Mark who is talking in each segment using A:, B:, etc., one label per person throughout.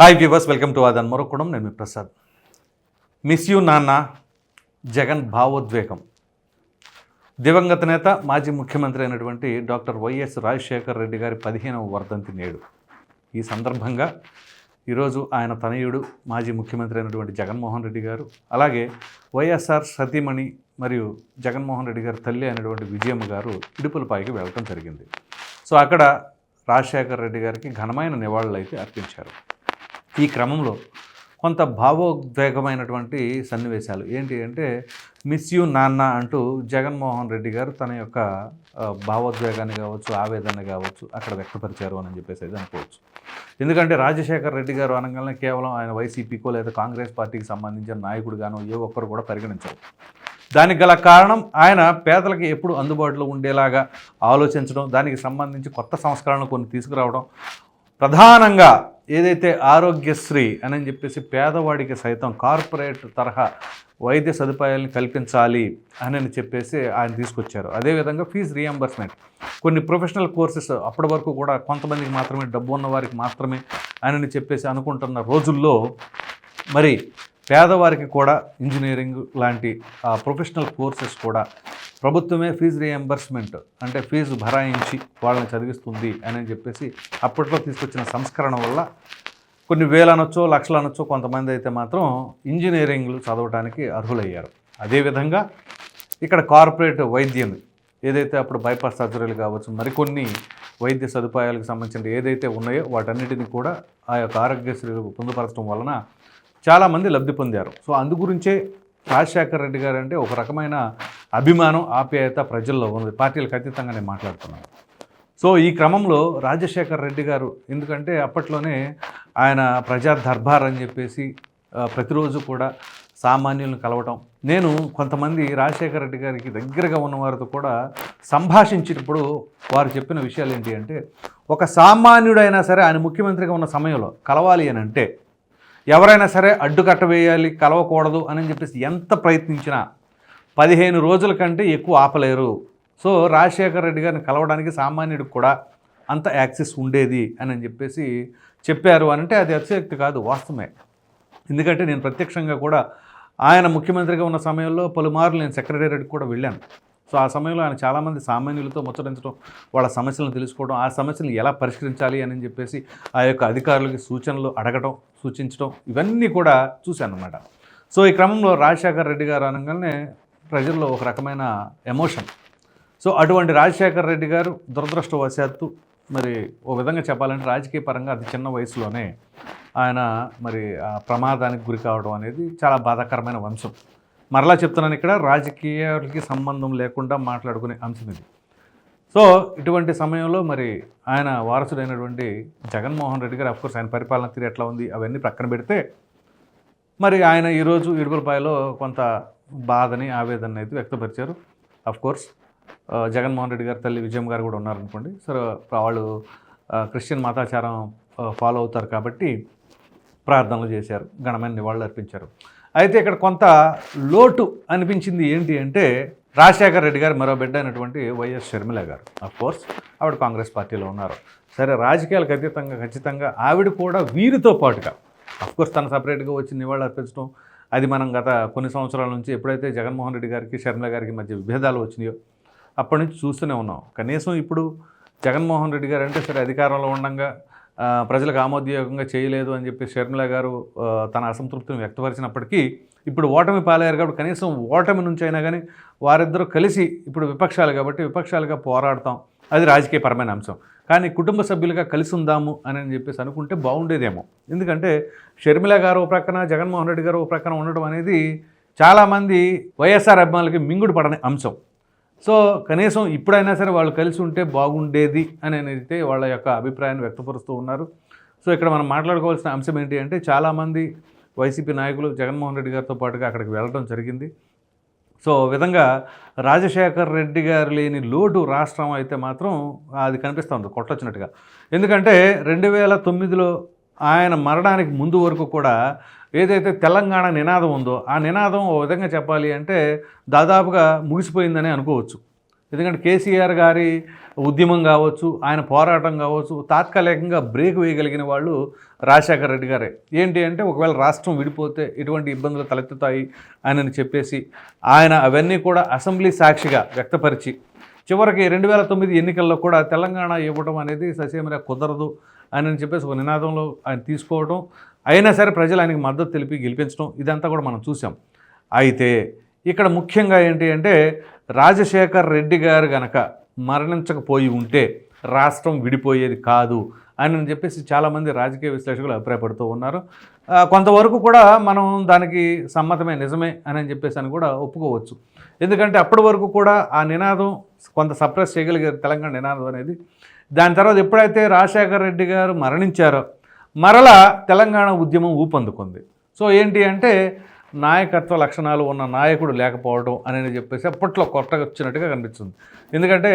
A: Hi viewers welcome to ఆదన్ మరొకడం నేను మీ ప్రసాద్. మిస్ యూ నాన్న జగన్ భావోద్వేగం. దివంగత నేత మాజీ ముఖ్యమంత్రి అయినటువంటి డాక్టర్ వైఎస్ రాజశేఖర్ రెడ్డి గారి పదిహేనవ వర్ధంతి నేడు. ఈ సందర్భంగా ఈరోజు ఆయన తనయుడు మాజీ ముఖ్యమంత్రి అయినటువంటి జగన్మోహన్ రెడ్డి గారు అలాగే వైఎస్ఆర్ సతీమణి మరియు జగన్మోహన్ రెడ్డి గారి తల్లి అయినటువంటి విజయమ్మ గారు ఇడుపులపాయికి వెళ్ళటం జరిగింది. సో అక్కడ రాజశేఖర్ రెడ్డి గారికి ఘనమైన నివాళులు అయితే అర్పించారు. ఈ క్రమంలో కొంత భావోద్వేగమైనటువంటి సన్నివేశాలు. ఏంటి అంటే మిస్ యూ నాన్న అంటూ జగన్మోహన్ రెడ్డి గారు తన యొక్క భావోద్వేగాన్ని కావచ్చు ఆవేదన కావచ్చు అక్కడ వ్యక్తపరిచారు అని చెప్పేసి అయితే అనుకోవచ్చు. ఎందుకంటే రాజశేఖర్ రెడ్డి గారు అనగానే కేవలం ఆయన వైసీపీకో లేదా కాంగ్రెస్ పార్టీకి సంబంధించిన నాయకుడిగానో ఏ ఒక్కరు కూడా పరిగణించరు. దానికి గల కారణం ఆయన పేదలకి ఎప్పుడు అందుబాటులో ఉండేలాగా ఆలోచించడం దానికి సంబంధించి కొత్త సంస్కరణలు కొన్ని తీసుకురావడం. ప్రధానంగా ఏదైతే ఆరోగ్యశ్రీ అని చెప్పేసి పేదవాడికి సైతం కార్పొరేట్ తరహా వైద్య సదుపాయాలను కల్పించాలి అని చెప్పేసి ఆయన తీసుకొచ్చారు. అదేవిధంగా ఫీజు రియంబర్స్మెంట్. కొన్ని ప్రొఫెషనల్ కోర్సెస్ అప్పటి వరకు కూడా కొంతమందికి మాత్రమే డబ్బు ఉన్న వారికి మాత్రమే అని చెప్పేసి అనుకుంటున్న రోజుల్లో మరి పేదవారికి కూడా ఇంజనీరింగ్ లాంటి ప్రొఫెషనల్ కోర్సెస్ కూడా ప్రభుత్వమే ఫీజు రియంబర్స్మెంట్ అంటే ఫీజు భరాయించి వాళ్ళని చదివిస్తుంది అని చెప్పేసి అప్పట్లో తీసుకొచ్చిన సంస్కరణ వల్ల కొన్ని వేలు అనొచ్చో లక్షలు అనొచ్చో కొంతమంది అయితే మాత్రం ఇంజనీరింగ్లు చదవడానికి అర్హులయ్యారు. అదేవిధంగా ఇక్కడ కార్పొరేట్ వైద్యం ఏదైతే అప్పుడు బైపాస్ సర్జరీలు కావచ్చు మరికొన్ని వైద్య సదుపాయాలకు సంబంధించిన ఏదైతే ఉన్నాయో వాటన్నిటిని కూడా ఆ యొక్క ఆరోగ్యశ్రీ పొందుపరచడం వలన చాలామంది లబ్ధి పొందారు. సో అందు గురించే రాజశేఖర్ రెడ్డి గారు అంటే ఒక రకమైన అభిమానం ఆప్యాయత ప్రజల్లో ఉంది పార్టీలకు అతీతంగా నేను మాట్లాడుతున్నాను. సో ఈ క్రమంలో రాజశేఖర్ రెడ్డి గారు ఎందుకంటే అప్పట్లోనే ఆయన ప్రజా దర్బార్ అని చెప్పేసి ప్రతిరోజు కూడా సామాన్యులను కలవటం. నేను కొంతమంది రాజశేఖర రెడ్డి గారికి దగ్గరగా ఉన్న వారితో కూడా సంభాషించినప్పుడు వారు చెప్పిన విషయాలు ఏంటి అంటే ఒక సామాన్యుడైనా సరే ఆయన ముఖ్యమంత్రిగా ఉన్న సమయంలో కలవాలి అని అంటే ఎవరైనా సరే అడ్డుకట్ట వేయాలి కలవకూడదు అని చెప్పేసి ఎంత ప్రయత్నించినా పదిహేను రోజుల కంటే ఎక్కువ ఆపలేరు. సో రాజశేఖర రెడ్డి గారిని కలవడానికి సామాన్యుడికి కూడా అంత యాక్సెస్ ఉండేది అని చెప్పేసి చెప్పారు అని అంటే అది అతిశక్తి కాదు వాస్తవమే. ఎందుకంటే నేను ప్రత్యక్షంగా కూడా ఆయన ముఖ్యమంత్రిగా ఉన్న సమయంలో పలుమార్లు నేను సెక్రటేరియట్కి కూడా వెళ్ళాను. సో ఆ సమయంలో ఆయన చాలామంది సామాన్యులతో ముచ్చటించడం వాళ్ళ సమస్యలను తెలుసుకోవడం ఆ సమస్యలను ఎలా పరిష్కరించాలి అని చెప్పేసి ఆ యొక్క అధికారులకి సూచనలు అడగటం సూచించడం ఇవన్నీ కూడా చూశాను అనమాట సో ఈ క్రమంలో రాజశేఖర్ రెడ్డి గారు అనగానే ప్రజల్లో ఒక రకమైన ఎమోషన్. సో అటువంటి రాజశేఖర్ రెడ్డి గారు దురదృష్టవశాత్తు మరి ఓ విధంగా చెప్పాలంటే రాజకీయ పరంగా అతి చిన్న వయసులోనే ఆయన మరి ఆ ప్రమాదానికి గురి కావడం అనేది చాలా బాధాకరమైన వంశం. మరలా చెప్తున్నాను ఇక్కడ రాజకీయాలకి సంబంధం లేకుండా మాట్లాడుకునే అంశం ఇది. సో ఇటువంటి సమయంలో మరి ఆయన వారసుడైనటువంటి జగన్మోహన్ రెడ్డి గారు అఫ్కోర్స్ ఆయన పరిపాలన తీరు ఎట్లా ఉంది అవన్నీ పక్కన పెడితే మరి ఆయన ఈరోజు ఇడుగులపాయలో కొంత బాధని ఆవేదన అయితే వ్యక్తపరిచారు. అఫ్కోర్స్ జగన్మోహన్ రెడ్డి గారు తల్లి విజయం గారు కూడా ఉన్నారనుకోండి. సో వాళ్ళు క్రిస్టియన్ మతాచారం ఫాలో అవుతారు కాబట్టి ప్రార్థనలు చేశారు ఘనమైన నివాళులు అర్పించారు. అయితే ఇక్కడ కొంత లోటు అనిపించింది ఏంటి అంటే రాజశేఖర్ రెడ్డి గారు మరో బిడ్డ అయినటువంటి వైఎస్ షర్మిల గారు. కోర్స్ ఆవిడ కాంగ్రెస్ పార్టీలో ఉన్నారు. సరే రాజకీయాలకు అతీతంగా ఖచ్చితంగా ఆవిడ కూడా వీరితో పాటుగా కోర్స్ తను సపరేట్గా వచ్చి నివాళులు అర్పించడం అది మనం గత కొన్ని సంవత్సరాల నుంచి ఎప్పుడైతే జగన్మోహన్ రెడ్డి గారికి షర్మిల గారికి మధ్య విభేదాలు వచ్చినాయో అప్పటి నుంచి చూస్తూనే ఉన్నాం. కనీసం ఇప్పుడు జగన్మోహన్ రెడ్డి గారు అంటే సరే అధికారంలో ఉండగా ప్రజలకు ఆమోదయోగంగా చేయలేదు అని చెప్పి షర్మిల గారు తన అసంతృప్తిని వ్యక్తపరిచినప్పటికీ ఇప్పుడు ఓటమి పాలయ్యారు కాబట్టి కనీసం ఓటమి నుంచి అయినా కానీ వారిద్దరూ కలిసి ఇప్పుడు విపక్షాలు కాబట్టి విపక్షాలుగా పోరాడతాం. అది రాజకీయపరమైన అంశం. కానీ కుటుంబ సభ్యులుగా కలిసి ఉందాము అని చెప్పేసి అనుకుంటే బాగుండేదేమో. ఎందుకంటే షర్మిల గారు ఓ ప్రక్కన జగన్మోహన్ రెడ్డి గారు ఓ ప్రక్కన ఉండడం అనేది చాలామంది వైఎస్ఆర్ అభిమానులకి మింగుడు పడని అంశం. సో కనీసం ఇప్పుడైనా సరే వాళ్ళు కలిసి ఉంటే బాగుండేది అని అయితే వాళ్ళ యొక్క అభిప్రాయాన్ని వ్యక్తపరుస్తూ ఉన్నారు. సో ఇక్కడ మనం మాట్లాడుకోవాల్సిన అంశం ఏంటి అంటే చాలామంది వైసీపీ నాయకులు జగన్మోహన్ రెడ్డి గారితో పాటుగా అక్కడికి వెళ్ళడం జరిగింది. సో విధంగా రాజశేఖర్ రెడ్డి గారు లేని లోటు రాష్ట్రం అయితే మాత్రం అది కనిపిస్తూ ఉంది కొట్టొచ్చినట్టుగా. ఎందుకంటే రెండు వేల తొమ్మిదిలో ఆయన మరణానికి ముందు వరకు కూడా ఏదైతే తెలంగాణ నినాదం ఉందో ఆ నినాదం ఓ విధంగా చెప్పాలి అంటే దాదాపుగా ముగిసిపోయిందని అనుకోవచ్చు. ఎందుకంటే కేసీఆర్ గారి ఉద్యమం కావచ్చు ఆయన పోరాటం కావచ్చు తాత్కాలికంగా బ్రేక్ వేయగలిగిన వాళ్ళు రాజశేఖర రెడ్డి గారే. ఏంటి అంటే ఒకవేళ రాష్ట్రం విడిపోతే ఎటువంటి ఇబ్బందులు తలెత్తుతాయి ఆయనని చెప్పేసి ఆయన అవన్నీ కూడా అసెంబ్లీ సాక్షిగా వ్యక్తపరిచి చివరికి రెండు వేల తొమ్మిది ఎన్నికల్లో కూడా తెలంగాణ ఇవ్వడం అనేది ససేమిరా కుదరదు. అని చెప్పేసి ఒక నినాదంలో ఆయన తీసుకోవడం అయినా సరే ప్రజలు ఆయనకి మద్దతు తెలిపి గెలిపించడం ఇదంతా కూడా మనం చూసాం. అయితే ఇక్కడ ముఖ్యంగా ఏంటి అంటే రాజశేఖర్ రెడ్డి గారు గనక మరణించకపోయి ఉంటే రాష్ట్రం విడిపోయేది కాదు అని చెప్పేసి చాలామంది రాజకీయ విశ్లేషకులు అభిప్రాయపడుతూ ఉన్నారు. కొంతవరకు కూడా మనం దానికి సమ్మతమే నిజమే అని చెప్పేసి అని కూడా ఒప్పుకోవచ్చు. ఎందుకంటే అప్పటి వరకు కూడా ఆ నినాదం కొంత సప్రెస్ చేయగలిగారు తెలంగాణ నినాదం అనేది. దాని తర్వాత ఎప్పుడైతే రాజశేఖర రెడ్డి గారు మరణించారో మరలా తెలంగాణ ఉద్యమం ఊపందుకుంది. సో ఏంటి అంటే నాయకత్వ లక్షణాలు ఉన్న నాయకుడు లేకపోవడం అని చెప్పేసి అప్పట్లో కొత్తగా వచ్చినట్టుగా కనిపిస్తుంది. ఎందుకంటే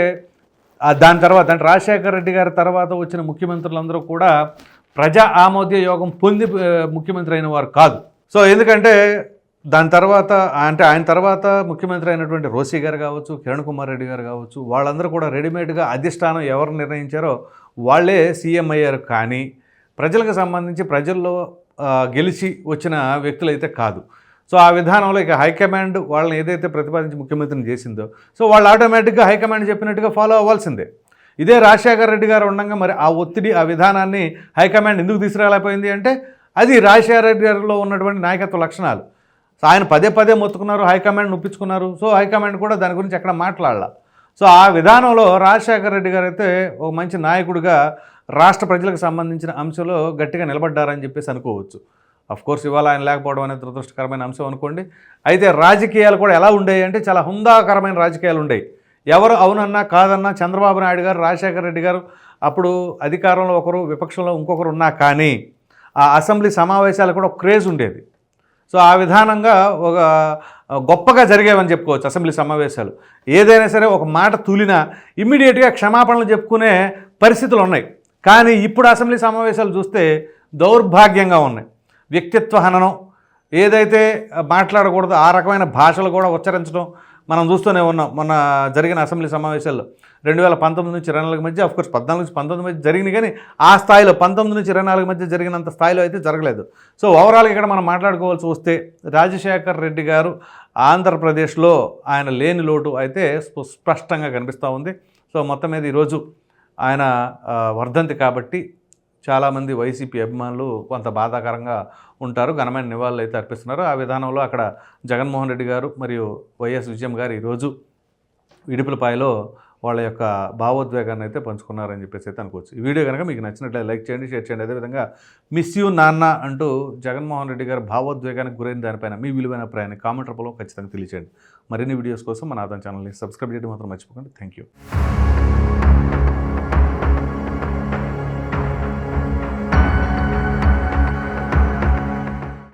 A: దాని తర్వాత అంటే రాజశేఖర రెడ్డి గారి తర్వాత వచ్చిన ముఖ్యమంత్రులందరూ కూడా ప్రజా ఆమోద్య యోగం పొంది ముఖ్యమంత్రి అయిన వారు కాదు. సో ఎందుకంటే దాని తర్వాత అంటే ఆయన తర్వాత ముఖ్యమంత్రి అయినటువంటి రోసి గారు కావచ్చు కిరణ్ కుమార్ రెడ్డి గారు కావచ్చు వాళ్ళందరూ కూడా రెడీమేడ్గా అధిష్టానం ఎవరు నిర్ణయించారో వాళ్ళే సీఎం అయ్యారు కానీ ప్రజలకు సంబంధించి ప్రజల్లో గెలిచి వచ్చిన వ్యక్తులైతే కాదు. సో ఆ విధానంలో ఇక హైకమాండ్ వాళ్ళని ఏదైతే ప్రతిపాదించి ముఖ్యమంత్రిని చేసిందో సో వాళ్ళు ఆటోమేటిక్గా హైకమాండ్ చెప్పినట్టుగా ఫాలో అవ్వాల్సిందే. ఇదే రాజశేఖర రెడ్డి గారు ఉండగా మరి ఆ ఒత్తిడి ఆ విధానాన్ని హైకమాండ్ ఎందుకు తీసుకురాలేకపోయింది అంటే అది రాజశేఖర రెడ్డి గారిలో ఉన్నటువంటి నాయకత్వ లక్షణాలు. సో ఆయన పదే పదే మొత్తుకున్నారు హైకమాండ్ ఒప్పించుకున్నారు సో హైకమాండ్ కూడా దాని గురించి ఎక్కడ మాట్లాడాల. సో ఆ విధానంలో రాజశేఖర రెడ్డి గారు అయితే ఒక మంచి నాయకుడిగా రాష్ట్ర ప్రజలకు సంబంధించిన అంశంలో గట్టిగా నిలబడ్డారని చెప్పేసి అనుకోవచ్చు. అఫ్ కోర్స్ ఇవాళ ఆయన లేకపోవడం అనేది దురదృష్టకరమైన అంశం అనుకోండి. అయితే రాజకీయాలు కూడా ఎలా ఉండేవి అంటే చాలా హుందాకరమైన రాజకీయాలు ఉండేవి ఎవరు అవునన్నా కాదన్నా చంద్రబాబు నాయుడు గారు రాజశేఖర రెడ్డి గారు అప్పుడు అధికారంలో ఒకరు విపక్షంలో ఇంకొకరు ఉన్నా కానీ ఆ అసెంబ్లీ సమావేశాలు కూడా ఒక క్రేజ్ ఉండేది. సో ఆ విధానంగా ఒక గొప్పగా జరిగేవని చెప్పుకోవచ్చు అసెంబ్లీ సమావేశాలు. ఏదైనా సరే ఒక మాట తూలినా ఇమ్మీడియట్గా క్షమాపణలు చెప్పుకునే పరిస్థితులు ఉన్నాయి. కానీ ఇప్పుడు అసెంబ్లీ సమావేశాలు చూస్తే దౌర్భాగ్యంగా ఉన్నాయి. వ్యక్తిత్వ హననం ఏదైతే మాట్లాడకూడదు ఆ రకమైన భాషలు కూడా ఉచ్చరించడం మనం చూస్తూనే ఉన్నాం. మొన్న జరిగిన అసెంబ్లీ సమావేశాల్లో రెండు వేల పంతొమ్మిది నుంచి ఇరవై నాలుగు మధ్య అఫ్కోర్స్ పద్నాలుగు నుంచి పంతొమ్మిది మధ్య జరిగింది కానీ ఆ స్థాయిలో పంతొమ్మిది నుంచి ఇరవై నాలుగు మధ్య జరిగినంత స్థాయిలో అయితే జరగలేదు. సో ఓవరాల్గా ఇక్కడ మనం మాట్లాడుకోవాల్సి వస్తే రాజశేఖర్ రెడ్డి గారు ఆంధ్రప్రదేశ్లో ఆయన లేని లోటు అయితే స్పష్టంగా కనిపిస్తూ ఉంది. సో మొత్తం మీద ఈరోజు ఆయన వర్ధంతి కాబట్టి చాలామంది వైసీపీ అభిమానులు కొంత బాధాకరంగా ఉంటారు. ఘనమైన నివాళులు అయితే అర్పిస్తున్నారు. ఆ విధానంలో అక్కడ జగన్మోహన్ రెడ్డి గారు మరియు వైఎస్ విజయం గారు ఈరోజు ఇడుపులపాయలో వాళ్ళ యొక్క భావోద్వేగాన్ని అయితే పంచుకున్నారని చెప్పేసి అయితే అనుకోవచ్చు. ఈ వీడియో కనుక మీకు నచ్చినట్లయితే లైక్ చేయండి షేర్ చేయండి. అదేవిధంగా మిస్ యూ నాన్న అంటూ జగన్మోహన్ రెడ్డి గారు భావోద్వేగానికి గురైన దానిపైన మీ విలువైన అభిప్రాయాన్ని కామెంట్ రూపంలో ఖచ్చితంగా తెలియచేయండి. మరిన్ని వీడియోస్ కోసం మన ఆదాన్ ఛానల్ని సబ్స్క్రైబ్ చేయడం మాత్రం మర్చిపోకండి. Thank you